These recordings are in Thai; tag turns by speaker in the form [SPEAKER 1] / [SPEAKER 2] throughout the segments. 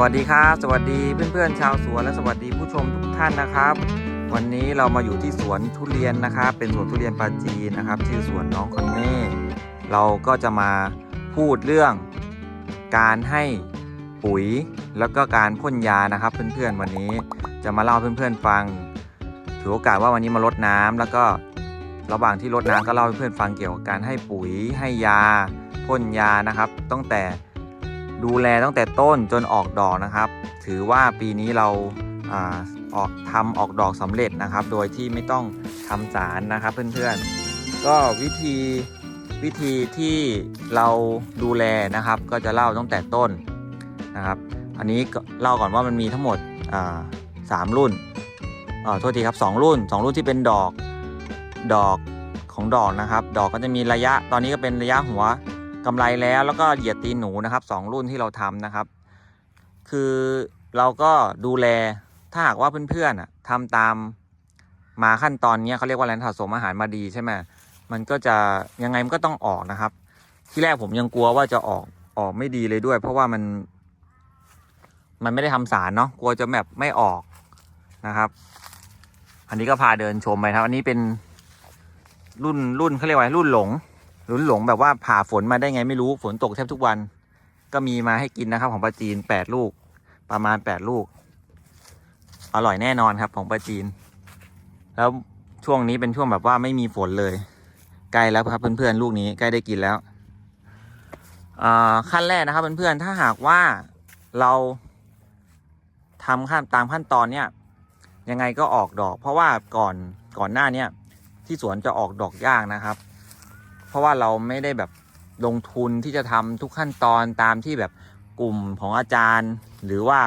[SPEAKER 1] วัสดีครับ สวัสดีเพื่อนๆชาวสวนและสวัสดีผู้ชมทุกท่านนะครับ วันนี้เรามาอยู่ที่สวนทุเรียนนะครับ เป็นสวนทุเรียนปาจีนนะครับชื่อสวนน้องคอนเน่เราก็จะมาพูดเรื่องการให้ปุ๋ยแล้วก็การพ่นยานะครับ เพื่อนๆวันนี้จะมาเล่าเพื่อนๆฟัง ถือโอกาสว่าวันนี้มารดน้ำแล้วก็ระหว่างที่รดน้ำก็เล่าให้เพื่อนฟังเกี่ยวกับการให้ปุ๋ยให้ยาพ่นยานะครับตั้งแต่ ดูแลตั้งแต่ต้นจนออกดอกนะครับ ถือว่าปีนี้เราออกทำออกดอกสำเร็จนะครับ โดยที่ไม่ต้องทำสารนะครับเพื่อนๆ ก็วิธีวิธีที่เราดูแลนะครับ ก็จะเล่าตั้งแต่ต้นนะครับ อันนี้เล่าก่อนว่ามันมีทั้งหมดสามรุ่นอ่าโทษทีครับสองรุ่นสองรุ่นที่เป็นดอกดอกของดอกนะครับ ดอกก็จะมีระยะตอนนี้ก็เป็นระยะหัว กำไรแล้วแล้วก็เหยียดตีนหนูนะครับสองรุ่นที่เราทำนะครับ คือเราก็ดูแลถ้าหากว่าเพื่อนๆอะทำตามมาขั้นตอนนี้เขาเรียกว่าแรงสะสมอาหารมาดีใช่ไหมมันก็จะยังไงมันก็ต้องออกนะครับ ที่แรกผมยังกลัวว่าจะออกออกไม่ดีเลยด้วย เพราะว่ามัน มันไม่ได้ทำสารเนาะกลัวจะแบบไม่ออกนะครับ อันนี้ก็พาเดินชมไปครับ อันนี้เป็นรุ่นรุ่นเขาเรียกว่ารุ่นหลง ลุ้นหลงแบบว่าผ่าฝนมาได้ไงไม่รู้ฝนตกแทบทุกวัน ก็มีมาให้กินนะครับ ของปลาจีนแปดลูก ประมาณแปดลูก อร่อยแน่นอนครับของปลาจีน แล้วช่วงนี้เป็นช่วงแบบว่าไม่มีฝนเลยใกล้แล้วครับเพื่อนๆลูกนี้ใกล้ได้กินแล้วขั้นแรกนะครับเพื่อนๆถ้าหากว่าเราทำขั้นตามขั้นตอนเนี้ยยังไงก็ออกดอก เพราะว่าก่อนก่อนหน้าเนี้ยที่สวนจะออกดอกยากนะครับ ราะว่าเราไม่ได้แบบลงทุนที่จะทำทุกขั้นตอนตามที่แบบกลุ่มของอาจารย์ หรือว่า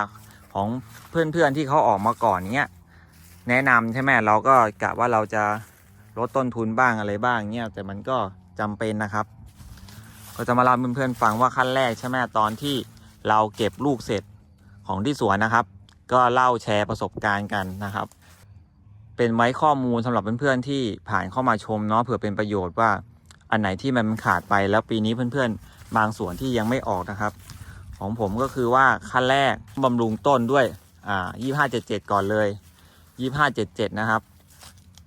[SPEAKER 1] ของเพื่อนๆที่เขาออกมาก่อนเนี้ยแนะนำใช่ไหมเราก็กะว่าเราจะลดต้นทุนบ้างอะไรบ้างเนี้ยแต่มันก็จำเป็นนะครับ ก็จะมาเล่าเพื่อนๆฟังว่าขั้นแรกใช่ไหมตอนที่เราเก็บลูกเสร็จของที่สวนนะครับ ก็เล่าแชร์ประสบการณ์กันนะครับ เป็นไว้ข้อมูลสำหรับเพื่อนๆที่ผ่านเข้ามาชมเนาะเผื่อเป็นประโยชน์ว่า อันไหนที่มันขาดไปแล้วปีนี้เพื่อนๆ บางส่วนที่ยังไม่ออกนะครับ ของผมก็คือว่าขั้นแรกบำรุงต้นด้วยอ่ายี่ห้าเจ็ดเจ็ดก่อนเลยยี่ห้าเจ็ดเจ็ดนะครับ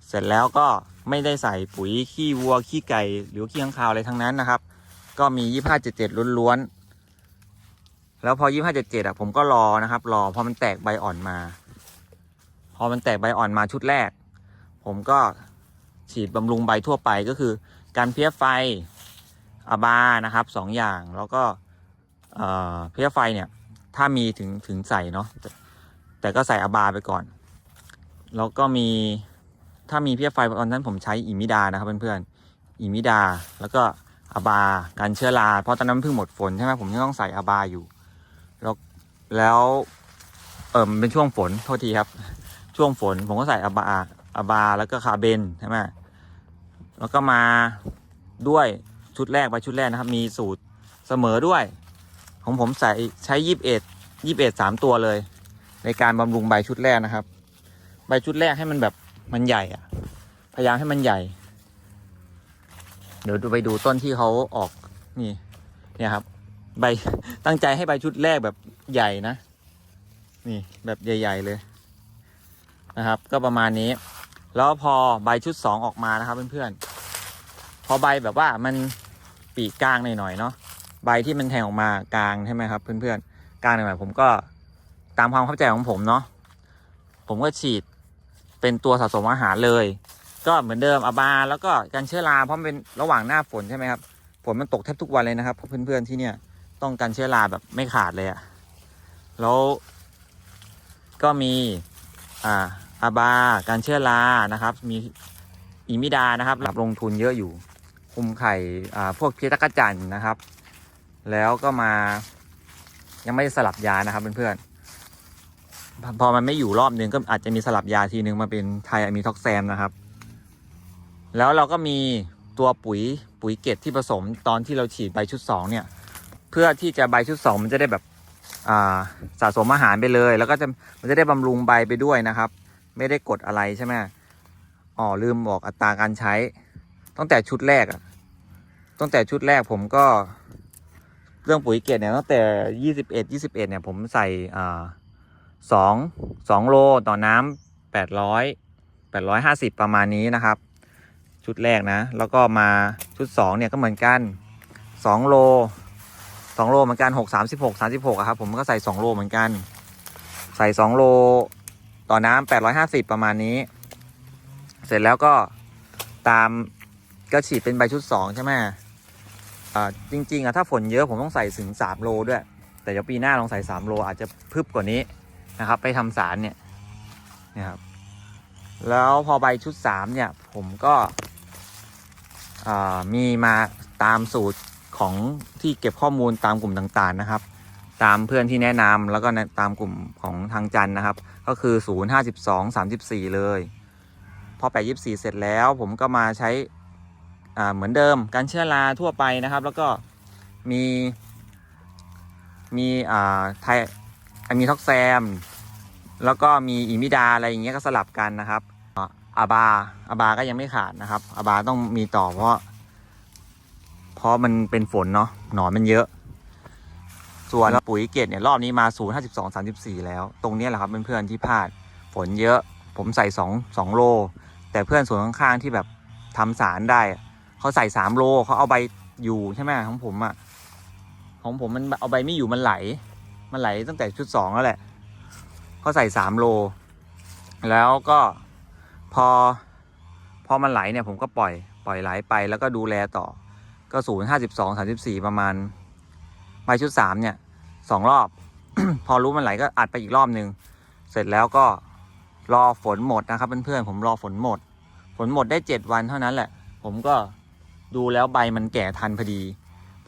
[SPEAKER 1] เสร็จแล้วก็ไม่ได้ใส่ปุ๋ยขี้วัวขี้ไก่หรือขี้ข้างคาวอะไรทั้งนั้นนะครับ ก็มียี่ห้าเจ็ดเจ็ดล้วนๆแล้วพอยี่ห้าเจ็ดเจ็ดอะผมก็รอนะครับ รอพอมันแตกใบอ่อนมา พอมันแตกใบอ่อนมาชุดแรก ผมก็ฉีดบำรุงใบทั่วไปก็คือ การเพี้ยไฟอาบานะครับสองอย่างแล้วก็เอ่อเพี้ยไฟเนี่ยถ้ามีถึงถึงใส่เนาะแต่แต่ก็ใส่อาบาไปก่อน แล้วก็มีถ้ามีเพี้ยไฟตอนนั้นผมใช้อิมิดานะครับเพื่อนๆอิมิดาแล้วก็อาบาการเชื้อราเพราะตอนนั้นเพิ่งหมดฝนใช่ไหมผมยังต้องใส่อาบาอยู่ แล้วแล้วเออมันเป็นช่วงฝนโทษทีครับ ช่วงฝนผมก็ใส่อาบาอาบาแล้วก็คาเบนใช่ไหม แล้วก็มาด้วยชุดแรกไปชุดแรกนะครับ มีสูตรเสมอด้วย ของผมใส่ใช้ยี่สิบเอ็ดยี่สิบเอ็ดสามตัวเลย ในการบำรุงใบชุดแรกนะครับ ใบชุดแรกให้มันแบบมันใหญ่อะพยายามให้มันใหญ่ เดี๋ยวดูไปดูต้นที่เขาออกนี่เนี่ยครับ ใบตั้งใจให้ใบชุดแรกแบบใหญ่นะ นี่แบบใหญ่ ๆเลยนะครับ ก็ประมาณนี้ แล้วพอใบชุดสองออกมานะครับเพื่อนๆ พอใบแบบว่ามันปีกกลางหน่อยๆเนาะ ใบที่มันแทงออกมากลางใช่ไหมครับเพื่อนๆ กลางหน่อยๆผมก็ตามความเข้าใจของผมเนาะ ผมก็ฉีดเป็นตัวสะสมอาหารเลย ก็เหมือนเดิมอาบาแล้วก็การเชื้อราเพราะมันเป็นระหว่างหน้าฝนใช่ไหมครับ ฝนมันตกแทบทุกวันเลยนะครับเพื่อนๆที่เนี่ยต้องการเชื้อราแบบไม่ขาดเลยอะแล้วก็มีอ่า อาบา การเชื้อรานะครับ มีอิมิดานะครับรับลงทุนเยอะอยู่ คุมไข่พวกเพี้ยตะกจันนะครับ แล้วก็มา ยังไม่ได้สลับยานะครับเพื่อนๆพอพอมันไม่อยู่รอบนึงก็อาจจะมีสลับยาทีนึงมาเป็นไทอะมีท็อกแซมนะครับ แล้วเราก็มีตัวปุ๋ยปุ๋ยเกตที่ผสมตอนที่เราฉีดใบชุดสองเนี่ย เพื่อที่จะใบชุดสองมันจะได้แบบสะสมอาหารไปเลย แล้วก็จะมันจะได้บำรุงใบไปด้วยนะครับ ไม่ได้กดอะไรใช่ไหมอ๋อลืมบอกอัตราการใช้ ตั้งแต่ชุดแรกอะตั้งแต่ชุดแรกผมก็ เรื่องปุ๋ยเกตเนี่ยตั้งแต่ยี่สิบเอ็ดยี่สิบเอ็ดเนี่ยผมใส่อ่าสองสองโลต่อน้ำแปดร้อยแปดร้อยห้าสิบประมาณนี้นะครับ ชุดแรกนะ แล้วก็มาชุดสองเนี่ยก็เหมือนกันสองโลสองโลเหมือนกันหกสามสิบหกสามสิบหกครับผมก็ใส่สองโลเหมือนกัน ใส่สองโล ต่อน้ำแปดร้อยห้าสิบประมาณนี้ เสร็จแล้วก็ตามก็ฉีดเป็นใบชุดสองใช่ไหมอ่าจริง ๆอะถ้าฝนเยอะผมต้องใส่ถึงสามโลด้วย แต่เดี๋ยวปีหน้าลองใส่สามโล อาจจะพึบกว่านี้นะครับ ไปทำสารเนี่ยนี่ยครับแล้วพอใบชุดสามเนี่ย ผมก็อ่ามีมาตามสูตรของที่เก็บข้อมูลตามกลุ่มต่างๆนะครับ ตามเพื่อนที่แนะนำแล้วก็ตามกลุ่มของทางจันนะครับ ก็คือ 0 52 34 เลย พอ 8 24 เสร็จแล้วผมก็มาใช้เหมือนเดิมการเชื้อราทั่วไปนะครับ แล้วก็มีมีอ่าไทยมีท็อกแซม แล้วก็มีอิมิดาอะไรอย่างเงี้ยก็สลับกันนะครับอ่าอาบาอาบาก็ยังไม่ขาดนะครับอาบาต้องมีต่อเพราะ เพราะมันเป็นฝนเนาะหนอนมันเยอะ ส่วนปุ๋ยเกตเนี่ยรอบนี้มา0 52 34 แล้ว ตรงนี้แหละครับเพื่อนๆที่พลาดฝนเยอะ ผมใส่2 2โล แต่เพื่อนสวนข้างๆที่แบบทำสารได้ เขาใส่3โลเขาเอาใบอยู่ใช่ไหมของผมอะของผมมันเอาใบไม่อยู่มันไหล มันไหลตั้งแต่ชุด2แล้วแหละเขาใส่3โล แล้วก็พอพอมันไหลเนี่ยผมก็ปล่อยปล่อยไหลไปแล้วก็ดูแลต่อก็0 52 34ประมาณใบชุดสามเนี่ย สองรอบ พอรู้มันไหลก็อัดไปอีกรอบหนึ่งเสร็จแล้วก็รอฝนหมดนะครับเพื่อนๆผมรอฝนหมด ฝนหมดได้เจ็ดวันเท่านั้นแหละ ผมก็ดูแล้วใบมันแก่ทันพอดี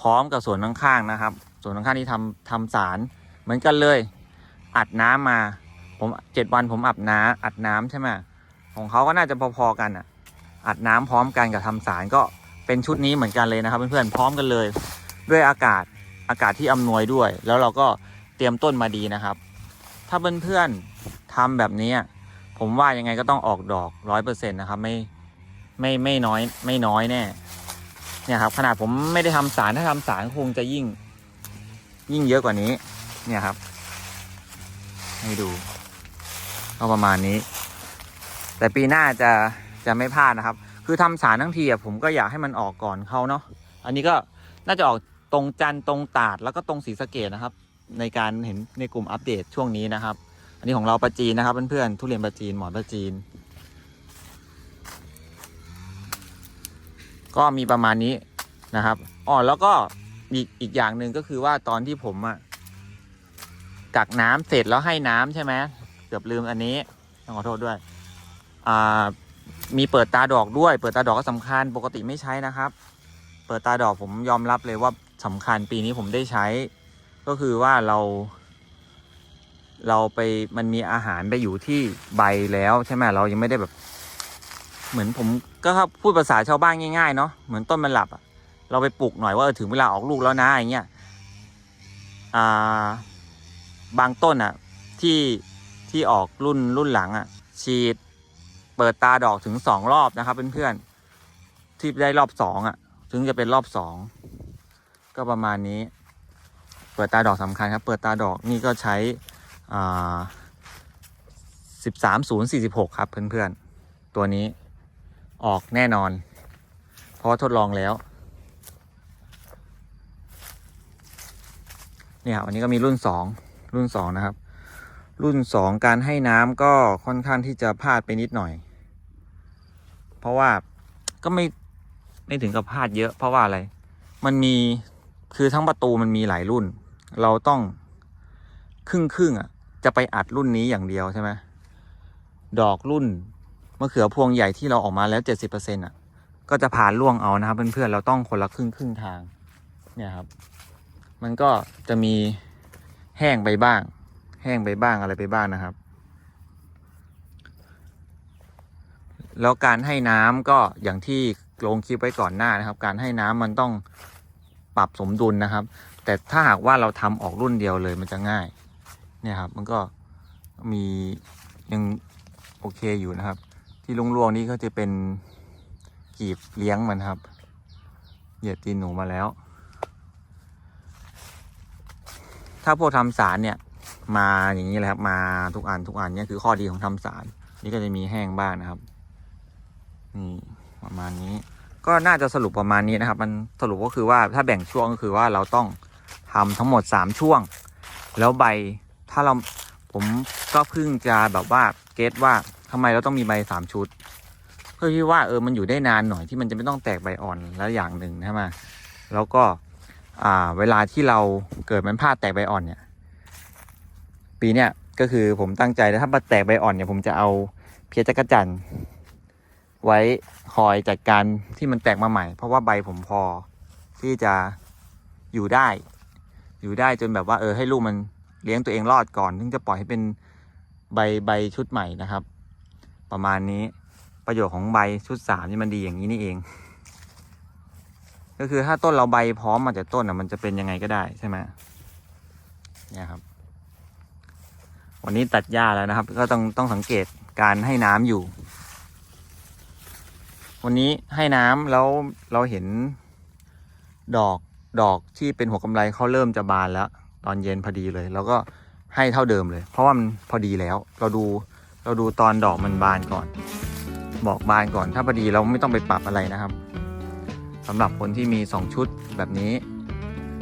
[SPEAKER 1] พร้อมกับส่วนข้างๆนะครับส่วนข้างๆที่ทำทำสารเหมือนกันเลย อัดน้ำมา ผมเจ็ดวันผมอัดน้ำอัดน้ำใช่ไหมของเขาก็น่าจะพอๆกันอะ อัดน้ำพร้อมกันกับทำสารก็เป็นชุดนี้เหมือนกันเลยนะครับเพื่อนๆพร้อมกันเลย ด้วยอากาศ อากาศที่อำนวยด้วย แล้วเราก็เตรียมต้นมาดีนะครับ ถ้าเพื่อนๆทำแบบนี้ ผมว่ายังไงก็ต้องออกดอกร้อยเปอร์เซ็นต์นะครับ ไม่ไม่ไม่น้อย ไม่น้อยแน่เนี่ยครับ ขนาดผมไม่ได้ทำสารถ้าทำสารคงจะยิ่ง ยิ่งเยอะกว่านี้ เนี่ยครับ ให้ดูก็ประมาณนี้ แต่ปีหน้าจะจะไม่พลาดนะครับ คือทำสารทั้งทีอะผมก็อยากให้มันออกก่อนเขาเนาะ อันนี้ก็น่าจะออก ตรงจันทร์ตรงตาดแล้วก็ตรงศรีสะเกดนะครับ ในการเห็นในกลุ่มอัปเดตช่วงนี้นะครับ อันนี้ของเราประจีนนะครับเพื่อนๆทุเรียนประจีนหมอนประจีน ก็มีประมาณนี้นะครับอ๋อแล้วก็อีกอีกอย่างหนึ่งก็คือว่าตอนที่ผมอะกักน้ำเสร็จแล้วให้น้ำใช่ไหมเกือบลืมอันนี้ต้องขอโทษด้วยอ่ามีเปิดตาดอกด้วย เปิดตาดอกก็สำคัญปกติไม่ใช้นะครับ เปิดตาดอกผมยอมรับเลยว่า สำคัญปีนี้ผมได้ใช้ ก็คือว่าเรา เราไปมันมีอาหารไปอยู่ที่ใบแล้วใช่ไหมเรายังไม่ได้แบบ เหมือนผมก็ถ้าพูดภาษาชาวบ้านง่ายๆเนาะเหมือนต้นมันหลับอะเราไปปลุกหน่อยว่าถึงเวลาออกลูกแล้วนะอย่างเงี้ยบางต้นอะที่ที่ออกรุ่นรุ่นหลังอะฉีดเปิดตาดอกถึงสองรอบนะครับเพื่อนๆที่ได้รอบสองอะถึงจะเป็นรอบสอง ก็ประมาณนี้ เปิดตาดอกสำคัญครับ เปิดตาดอกนี่ก็ใช้สิบสามศูนย์สี่สิบหกครับเพื่อนๆ ตัวนี้ออกแน่นอน เพราะทดลองแล้ว เนี่ยวันนี้ก็มีรุ่นสองรุ่นสองนะครับ รุ่นสองการให้น้ำก็ค่อนข้างที่จะพลาดไปนิดหน่อย เพราะว่าก็ไม่ไม่ถึงกับพลาดเยอะ เพราะว่าอะไร มันมี คือทั้งประตูมันมีหลายรุ่น เราต้องครึ่งครึ่งอะ จะไปอัดรุ่นนี้อย่างเดียวใช่ไหมดอกรุ่นมะเขือพวงใหญ่ที่เราออกมาแล้วเจ็ดสิบเปอร์เซ็นต์อะ ก็จะผ่านล่วงเอานะครับเพื่อนๆเราต้องคนละครึ่งครึ่งทาง เนี่ยครับ มันก็จะมีแห้งไปบ้าง แห้งไปบ้างอะไรไปบ้างนะครับ แล้วการให้น้ำก็อย่างที่ลงคลิปไว้ก่อนหน้านะครับ การให้น้ำมันต้อง ปรับสมดุลนะครับ แต่ถ้าหากว่าเราทำออกรุ่นเดียวเลยมันจะง่าย เนี่ยครับ มันก็มียังโอเคอยู่นะครับ ที่ลุงๆนี่ก็จะเป็นกีบเลี้ยงมันครับ เหยียดตีนหนูมาแล้ว ถ้าพวกทำสารเนี่ย มาอย่างนี้เลยครับ มาทุกอันทุกอันเนี่ยคือข้อดีของทำสาร นี่ก็จะมีแห้งบ้างนะครับนี่ประมาณนี้ ก็น่าจะสรุปประมาณนี้นะครับ มันสรุปก็คือว่าถ้าแบ่งช่วงก็คือว่าเราต้องทำทั้งหมด 3 ช่วง แล้วใบถ้าเราผมก็เพิ่งจะแบบว่าเก็ตว่าทำไมเราต้องมีใบสามชุด เพื่อที่ว่าเออมันอยู่ได้นานหน่อยที่มันจะไม่ต้องแตกใบอ่อนแล้วอย่างหนึ่งใช่ไหมแล้วก็อ่าเวลาที่เราเกิดมันพลาดแตกใบอ่อนเนี่ย ปีเนี้ยก็คือผมตั้งใจแล้วถ้ามาแตกใบอ่อนเนี่ยผมจะเอาเพียจักรจันทร์ ไว้คอยจัดการที่มันแตกมาใหม่ เพราะว่าใบผมพอที่จะอยู่ได้ อยู่ได้จนแบบว่าเออให้ลูกมันเลี้ยงตัวเองรอดก่อนถึงจะปล่อยให้เป็นใบใบชุดใหม่นะครับ ประมาณนี้ประโยชน์ของใบชุดสามนี่มันดีอย่างนี้นี่เอง ก็คือถ้าต้นเราใบพร้อมมาจากต้นอะมันจะเป็นยังไงก็ได้ใช่ไหมเนี่ยครับ วันนี้ตัดหญ้าแล้วนะครับ ก็ต้องต้องสังเกตการให้น้ำอยู่ วันนี้ให้น้ำแล้วเราเห็นดอกดอกที่เป็นหัวกำไรเขาเริ่มจะบานแล้ว ตอนเย็นพอดีเลย แล้วก็ให้เท่าเดิมเลย เพราะว่ามันพอดีแล้ว เราดูเราดูตอนดอกมันบานก่อน บอกบานก่อนถ้าพอดีเราไม่ต้องไปปรับอะไรนะครับสำหรับคนที่มี 2 ชุดแบบนี้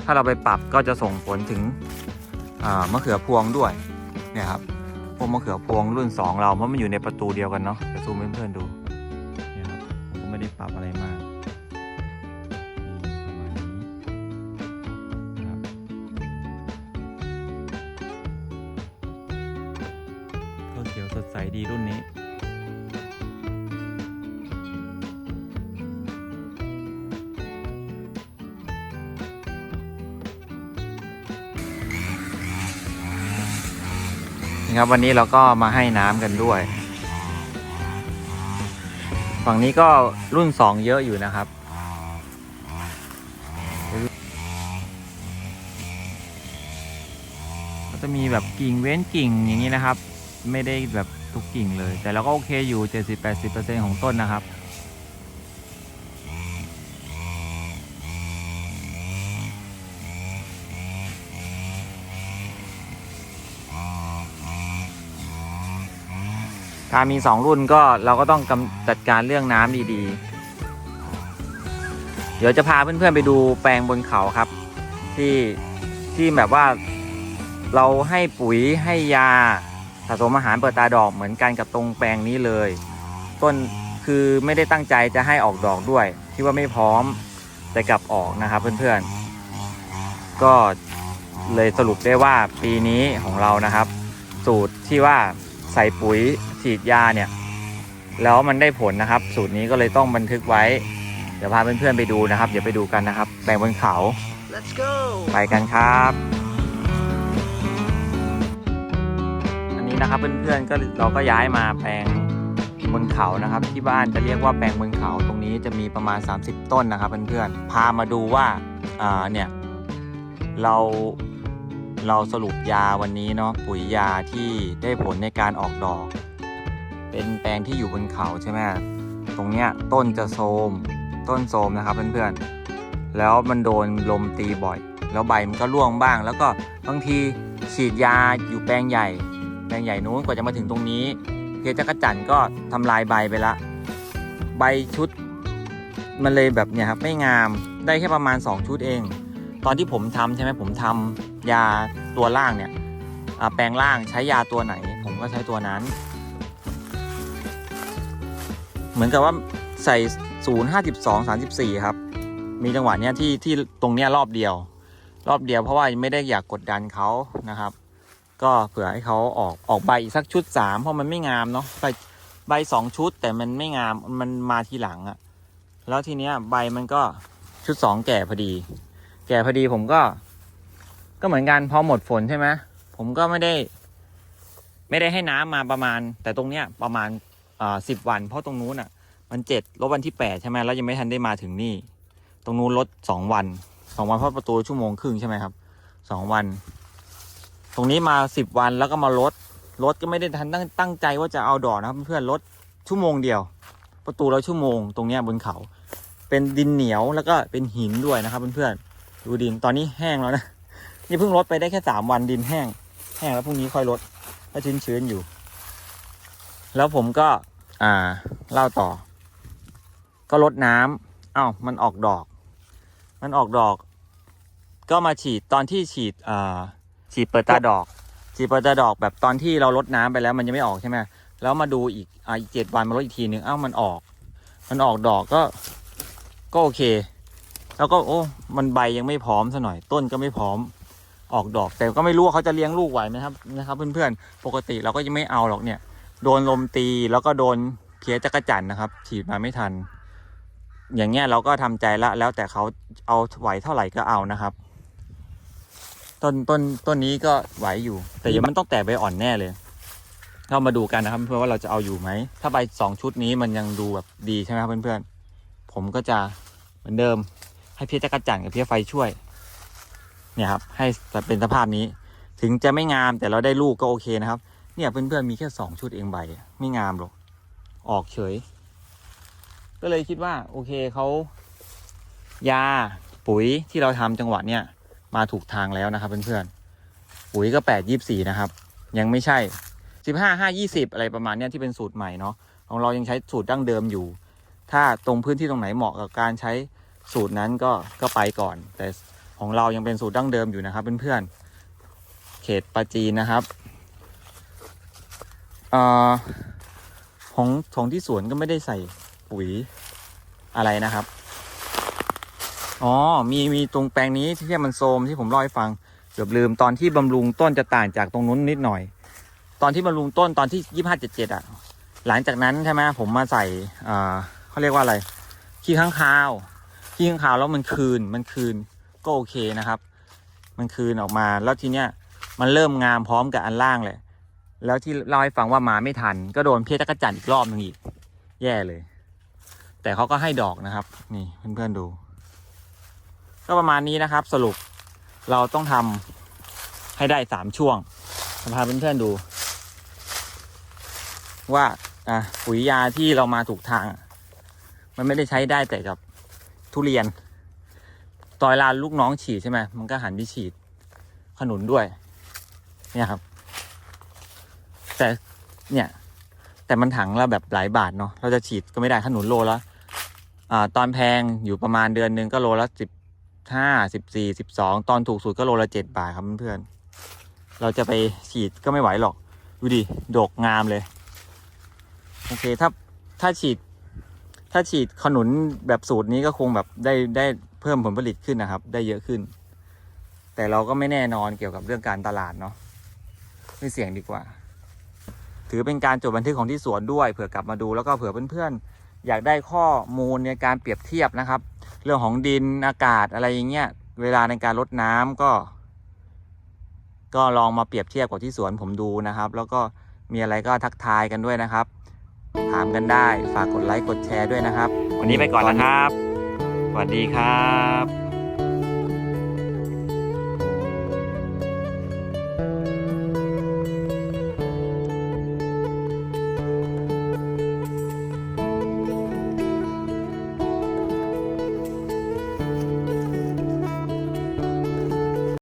[SPEAKER 1] ถ้าเราไปปรับก็จะส่งผลถึงมะเขือพวงด้วยเนี่ยครับพวกมะเขือพวงรุ่น 2 เราเพราะมันอยู่ในประตูเดียวกันเนาะจะซูมเพื่อนๆดู รับอะไรมากประมาณนี้ครับก็เขียวสดใสดีรุ่นนี้นี่ครับวันนี้เราก็มาให้น้ำกันด้วย ฝั่งนี้ก็รุ่นสองเยอะอยู่นะครับ ก็จะมีแบบกิ่งเว้นกิ่งอย่างนี้นะครับ ไม่ได้แบบทุกกิ่งเลย แต่เราก็โอเคอยู่ 70-80%ของต้นนะครับ การมี 2 รุ่นก็เราก็ต้องจัดการเรื่องน้ำดีๆ เดี๋ยวจะพาเพื่อนๆไปดูแปลงบนเขาครับ ที่ที่แบบว่าเราให้ปุ๋ยให้ยาสะสมอาหารเปิดตาดอกเหมือนกันกับตรงแปลงนี้เลย ต้นคือไม่ได้ตั้งใจจะให้ออกดอกด้วยที่ว่าไม่พร้อมแต่กลับออกนะครับเพื่อนๆ ก็เลยสรุปได้ว่าปีนี้ของเรานะครับ สูตรที่ว่า ใส่ปุ๋ยฉีดยาเนี่ย แล้วมันได้ผลนะครับ สูตรนี้ก็เลยต้องบันทึกไว้ เดี๋ยวพาเพื่อนๆไปดูนะครับ เดี๋ยวไปดูกันนะครับแปลงบนเขา
[SPEAKER 2] Let's go!
[SPEAKER 1] ไปกันครับ อันนี้นะครับเพื่อนๆก็เราก็ย้ายมาแปลงบนเขานะครับ ที่บ้านจะเรียกว่าแปลงบนเขาตรงนี้จะมีประมาณ 30 ต้นนะครับเพื่อนๆพามาดูว่าอ่าเนี่ยเรา เราสรุปยาวันนี้เนาะปุ๋ยยาที่ได้ผลในการออกดอก เป็นแปลงที่อยู่บนเขาใช่ไหมตรงเนี้ยต้นจะโทมต้นโทมนะครับเพื่อนๆแล้วมันโดนลมตีบ่อย แล้วใบมันก็ร่วงบ้าง แล้วก็บางทีฉีดยาอยู่แปลงใหญ่ แปลงใหญ่นู้นกว่าจะมาถึงตรงนี้เพชรจักรจันก็ทำลายใบไปละ ใบชุด มันเลยแบบเนี่ยครับไม่งามได้แค่ประมาณ 2 ชุดเอง ตอนที่ผมทำใช่ไหมผมทำ ยาตัวล่างเนี่ยแปลงล่างใช้ยาตัวไหน ผมก็ใช้ตัวนั้น เหมือนกับว่าใส่0 52 34ครับ มีจังหวะเนี้ยที่ที่ตรงเนี้ยรอบเดียว รอบเดียวเพราะว่าไม่ได้อยากกดดันเขานะครับ ก็เผื่อให้เขาออกออกใบอีกสักชุด3เพราะมันไม่งามเนาะใบใบสองชุดแต่มันไม่งามมันมาทีหลังอะแล้วทีเนี้ยใบมันก็ชุด2แก่พอดี แก่พอดีผมก็ ก็เหมือนกันพอหมดฝนใช่ไหมผมก็ไม่ได้ ไม่ได้ให้น้ำมาประมาณ แต่ตรงเนี้ยประมาณอ่าสิบวัน เพราะตรงนู้นอะ มันเจ็ดลบวันที่แปดใช่ไหมแล้วยังไม่ทันได้มาถึงนี่ ตรงนู้นลดสองวันสองวันเพราะประตูชั่วโมงครึ่งใช่ไหมครับสองวัน ตรงนี้มาสิบวันแล้วก็มาลดลดก็ไม่ได้ทันตั้งตั้งใจว่าจะเอาดอกนะครับเพื่อนลดชั่วโมงเดียว ประตูเราชั่วโมงตรงเนี้ยบนเขา เป็นดินเหนียวแล้วก็เป็นหินด้วยนะครับเพื่อนๆดูดินตอนนี้แห้งแล้วนะ นี่เพิ่งลดไปได้แค่สามวันดินแห้ง แห้งแล้วพรุ่งนี้ค่อยลดถ้าชื้นชื้นอยู่ แล้วผมก็ อ่าเล่าต่อ ก็ลดน้ำอ้าวมันออกดอก มันออกดอก ก็มาฉีดตอนที่ฉีดอ่าฉีดเปิดตาดอกฉีดเปิดตาดอกแบบตอนที่เราลดน้ำไปแล้วมันยังไม่ออกใช่ไหมแล้วมาดูอีกอ่าอีกเจ็ดวันมาลดอีกทีนึงอ้าวมันออก มันออกดอกก็ ก็โอเค แล้วก็โอ้ มันใบยังไม่พร้อมซะหน่อยต้นก็ไม่พร้อม ออกดอก แต่ก็ไม่รู้ว่าเขาจะเลี้ยงลูกไหวไหมครับนะครับ เพื่อนๆ ปกติเราก็ยังไม่เอาหรอกเนี่ย โดนลมตีแล้วก็โดนเพี้ยจักระจันนะครับ ฉีดมาไม่ทัน อย่างเงี้ยเราก็ทำใจละแล้วแต่เขาเอาไหวเท่าไหร่ก็เอานะครับ ต้นต้นต้นนี้ก็ไหวอยู่ แต่ยังมันต้องแตกใบอ่อนแน่เลยเรามาดูกันนะครับ เพื่อนว่าเราจะเอาอยู่ไหมถ้าใบสองชุดนี้มันยังดูแบบดีใช่ไหมครับเพื่อนๆผมก็จะเหมือนเดิมให้เพี้ยจักระจันกับเพี้ยไฟช่วย เนี่ยครับ ให้เป็นสภาพนี้ ถึงจะไม่งามแต่เราได้ลูกก็โอเคนะครับ เนี่ยเพื่อนๆมีแค่สองชุดเองใบ ไม่งามหรอก ออกเฉย ก็เลยคิดว่า โอเคเขายาปุ๋ยที่เราทำจังหวะเนี่ย มาถูกทางแล้วนะครับ เพื่อนๆ ปุ๋ยก็แปดยี่สี่นะครับ ยังไม่ใช่สิบห้าห้ายี่สิบอะไรประมาณเนี้ยที่เป็นสูตรใหม่เนาะของเรายังใช้สูตรดั้งเดิมอยู่ ถ้าตรงพื้นที่ตรงไหนเหมาะกับการใช้สูตรนั้นก็ก็ไปก่อน แต่ ของเรายังเป็นสูตรดั้งเดิมอยู่นะครับเพื่อนๆเขตปราจีนนะครับอของของที่สวนก็ไม่ได้ใส่ปุ๋ยอะไรนะครับอ๋อมีมีตรงแปลงนี้ที่มันโซมที่ผมเล่าให้ฟังเกือบลืมตอนที่บำรุงต้นจะต่างจากตรงนู้นนิดหน่อย ตอนที่บำรุงต้นตอนที่ยี่ห้าเจ็ดเจ็ดอะ หลังจากนั้นใช่ไหมผมมาใส่เขาเรียกว่าอะไรขี้ข้างคาวขี้ข้างคาวแล้วมันคืนมันคืน ก็โอเคนะครับ มันคืนออกมาแล้วทีเนี้ยมันเริ่มงามพร้อมกับอันล่างเลยแล้วที่เล่าให้ฟังว่ามาไม่ทัน ก็โดนเพี้ยจักรจันอีกรอบหนึ่งอีก แย่เลย แต่เขาก็ให้ดอกนะครับ นี่เพื่อนๆดู ก็ประมาณนี้นะครับ สรุปเราต้องทำให้ได้สามช่วงจะพาเพื่อนๆดู ว่าอะปุ๋ยยาที่เรามาถูกทาง มันไม่ได้ใช้ได้แต่กับทุเรียน ตอยลานลูกน้องฉีดใช่ไหมมันก็หันไปฉีดขนุนด้วย เนี่ยครับ แต่เนี่ย แต่มันถังละแบบหลายบาทเนาะเราจะฉีดก็ไม่ได้ขนุนโลละอ่าตอนแพงอยู่ประมาณเดือนหนึ่งก็โลละสิบห้าสิบสี่สิบสองตอนถูกสุดก็โลละเจ็ดบาทครับเพื่อนเราจะไปฉีดก็ไม่ไหวหรอก ดูดิดกงามเลย โอเคถ้าถ้าฉีด ถ้าฉีดขนุนแบบสูตรนี้ก็คงแบบได้ได้ เพิ่มผลผลิตขึ้นนะครับ ได้เยอะขึ้น แต่เราก็ไม่แน่นอนเกี่ยวกับเรื่องการตลาดเนาะไม่เสี่ยงดีกว่า ถือเป็นการจดบันทึกของที่สวนด้วยเผื่อกลับมาดูแล้วก็เผื่อเพื่อนๆ อยากได้ข้อมูลในการเปรียบเทียบนะครับ เรื่องของดินอากาศอะไรอย่างเงี้ยเวลาในการลดน้ำก็ ก็ลองมาเปรียบเทียบกับที่สวนผมดูนะครับ แล้วก็มีอะไรก็ทักทายกันด้วยนะครับ ถามกันได้ฝากกดไลค์กดแชร์ด้วยนะครับ วันนี้ไปก่อนนะครับ วัสดีครับ